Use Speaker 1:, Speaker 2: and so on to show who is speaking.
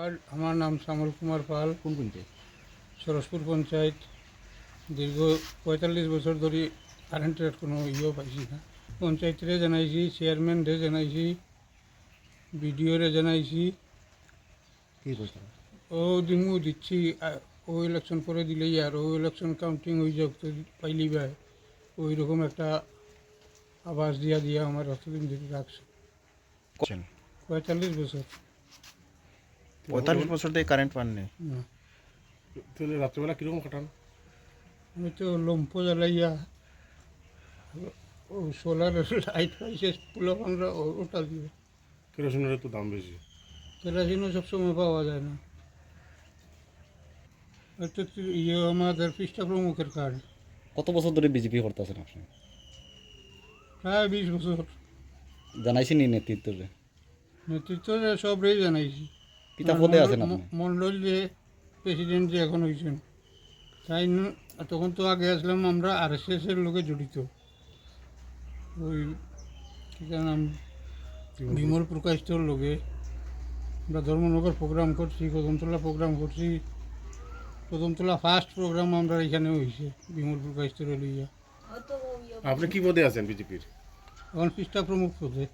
Speaker 1: আর আমার নাম শ্যামল কুমার পাল।
Speaker 2: কোন কোনটে
Speaker 1: সরসপুর পঞ্চায়েত। দীর্ঘ পঁয়তাল্লিশ বছর ধরে কারেন্টের কোনো ইয়েও পাইছি না। পঞ্চায়েতরে জানাইছি চেয়ারম্যানরে জানাইছি বিডিওরে জানাইছি।
Speaker 2: কি কইছে
Speaker 1: ও দিমু দিচ্ছি ও ইলেকশন পরে দিলেই আর ও ইলেকশন কাউন্টিং হয়ে যাক তো পাইলি ভাই। ওই রকম একটা আবাস দিয়া দিয়া আমার অতদিন ধরে রাখছে। পঁয়তাল্লিশ বছর।
Speaker 3: পঁয়তাল্লিশ বছর থেকে কারেন্ট পাননি
Speaker 4: তাহলে রাত্রেবেলা কীরকম কাটান?
Speaker 1: আমি তো লম্ফ জ্বালাইয়া ও সোলার লাইট পাইছে পুলো আমরা ওটা দিয়ে।
Speaker 4: কেরোসিনের তো দাম বেশি।
Speaker 1: কেরাসিনও সবসময় পাওয়া যায় না। তো ইয়ে আমাদের পৃষ্ঠা প্রমুখের কার্ড
Speaker 5: কত বছর ধরে বিজেপি করতেছেন আপনি?
Speaker 1: প্রায় বিশ বছর।
Speaker 5: জানাইছি নি নেতৃত্বরে
Speaker 1: নেতৃত্ব সবরেই জানাইছি।
Speaker 5: পিতা পদে আছেন আপনি?
Speaker 1: ম- যে প্রেসিডেন্ট যে এখন হয়েছেন তাই ন- তখন তো আগে আসলাম আমরা আর এস এস এর লোকে জড়িত। ওই কী তার নাম? বিমল প্রকাশটোর লোকে। আমরা ধর্মনগর প্রোগ্রাম করছি কদমতলা প্রোগ্রাম করছি। কদমতলা ফার্স্ট প্রোগ্রাম আমরা এখানে হয়েছে বিমল প্রকাশটোর লইয়া।
Speaker 4: আপনি কি পদে আছেন বিজেপির?
Speaker 1: এখন পৃষ্ঠা প্রমুখ পদে।